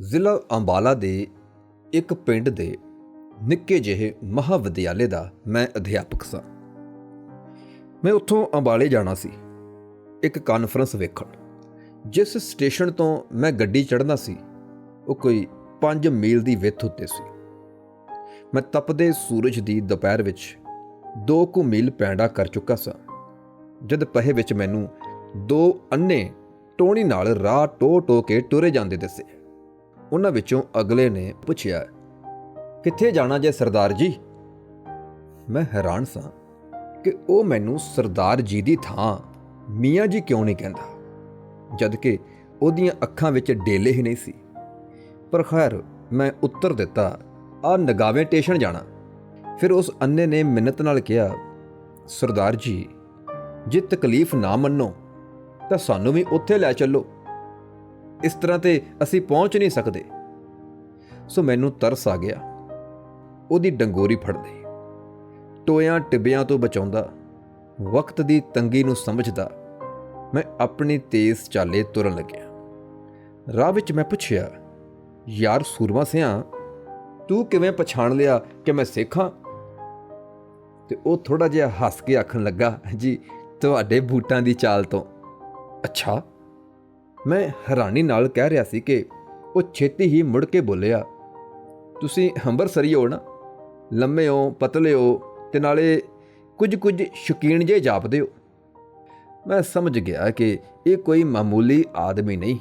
ਜ਼ਿਲ੍ਹਾ ਅੰਬਾਲਾ ਦੇ ਇੱਕ ਪਿੰਡ ਦੇ ਨਿੱਕੇ ਜਿਹੇ ਮਹਾਵਿਦਿਆਲੇ ਦਾ ਮੈਂ ਅਧਿਆਪਕ ਸਾਂ। ਮੈਂ ਉੱਥੋਂ ਅੰਬਾਲੇ ਜਾਣਾ ਸੀ, ਇੱਕ ਕਾਨਫਰੰਸ ਵੇਖਣ। ਜਿਸ ਸਟੇਸ਼ਨ ਤੋਂ ਮੈਂ ਗੱਡੀ ਚੜ੍ਹਨਾ ਸੀ, ਉਹ ਕੋਈ 5 ਮੀਲ ਦੀ ਵਿੱਥ ਉੱਤੇ ਸੀ। ਮੈਂ ਤਪਦੇ ਸੂਰਜ ਦੀ ਦੁਪਹਿਰ ਵਿੱਚ ਦੋ ਕੁ ਮੀਲ ਪੈਂਡਾ ਕਰ ਚੁੱਕਾ ਸਾਂ, ਜਦ ਪਹੇ ਵਿੱਚ ਮੈਨੂੰ ਦੋ ਅੰਨੇ ਟੋਣੀ ਨਾਲ ਰਾਹ ਟੋ ਟੋ ਕੇ ਟੁਰੇ ਜਾਂਦੇ ਦਿਸੇ। ਉਹਨਾਂ ਵਿੱਚੋਂ ਅਗਲੇ ਨੇ ਪੁੱਛਿਆ, ਕਿੱਥੇ ਜਾਣਾ ਜੇ ਸਰਦਾਰ ਜੀ? ਮੈਂ ਹੈਰਾਨ ਸਾਂ ਕਿ ਉਹ ਮੈਨੂੰ ਸਰਦਾਰ ਜੀ ਦੀ ਥਾਂ ਮੀਆਂ ਜੀ ਕਿਉਂ ਨਹੀਂ ਕਹਿੰਦਾ ਜਦ ਕਿ ਉਹਦੀਆਂ ਅੱਖਾਂ ਵਿੱਚ ਡੇਲੇ ਹੀ ਨਹੀਂ ਸੀ। ਪਰ ਖੈਰ, ਮੈਂ ਉੱਤਰ ਦਿੱਤਾ, ਆ ਨਗਾਵੇਂ ਟੇਸ਼ਨ ਜਾਣਾ। ਫਿਰ ਉਸ ਅੰਨੇ ਨੇ ਮਿੰਨਤ ਨਾਲ ਕਿਹਾ, ਸਰਦਾਰ ਜੀ, ਜੇ ਤਕਲੀਫ ਨਾ ਮੰਨੋ, ਤਾਂ ਸਾਨੂੰ ਵੀ ਉੱਥੇ ਲੈ ਚੱਲੋ। ਇਸ ਤਰ੍ਹਾਂ ਤੇ ਅਸੀਂ ਪਹੁੰਚ ਨਹੀਂ ਸਕਦੇ। ਸੋ ਮੈਨੂੰ ਤਰਸ ਆ ਗਿਆ। ਉਹਦੀ ਡੰਗੋਰੀ ਫੜ ਲਈ। ਟੋਇਆਂ ਟਿੱਬਿਆਂ ਤੋਂ ਬਚਾਉਂਦਾ, ਵਕਤ ਦੀ ਤੰਗੀ ਨੂੰ ਸਮਝਦਾ, ਮੈਂ ਆਪਣੀ ਤੇਜ਼ ਚਾਲੇ ਤੁਰਨ ਲੱਗਿਆ। ਰਾਹ ਵਿੱਚ ਮੈਂ ਪੁੱਛਿਆ, ਯਾਰ ਸੂਰਮਾ ਸਿਆਂ, ਤੂੰ ਕਿਵੇਂ ਪਛਾਣ ਲਿਆ ਕਿ ਮੈਂ ਸਿੱਖ? ਹਾਂ ਤੇ ਉਹ ਥੋੜਾ ਜਿਹਾ ਹੱਸ ਕੇ ਆਖਣ ਲੱਗਾ, ਜੀ, ਤੁਹਾਡੇ ਬੂਟਾਂ ਦੀ ਚਾਲ ਤੋਂ। ਅੱਛਾ। ਮੈਂ ਹੈਰਾਨੀ ਨਾਲ ਕਹਿ ਰਿਹਾ ਸੀ ਕਿ ਉਹ ਛੇਤੀ ਹੀ ਮੁੜ ਕੇ ਬੋਲਿਆ ਤੁਸੀਂ ਹੰਬਰਸਰੀ ਹੋ ਨਾ, ਲੰਮੇ ਹੋ, ਪਤਲੇ ਹੋ ਤੇ ਨਾਲੇ ਕੁਝ ਕੁਝ ਸ਼ੌਕੀਨ ਜੇ ਜਾਪਦੇ ਹੋ। ਮੈਂ ਸਮਝ ਗਿਆ ਕਿ ਇਹ ਕੋਈ ਮਾਮੂਲੀ ਆਦਮੀ ਨਹੀਂ।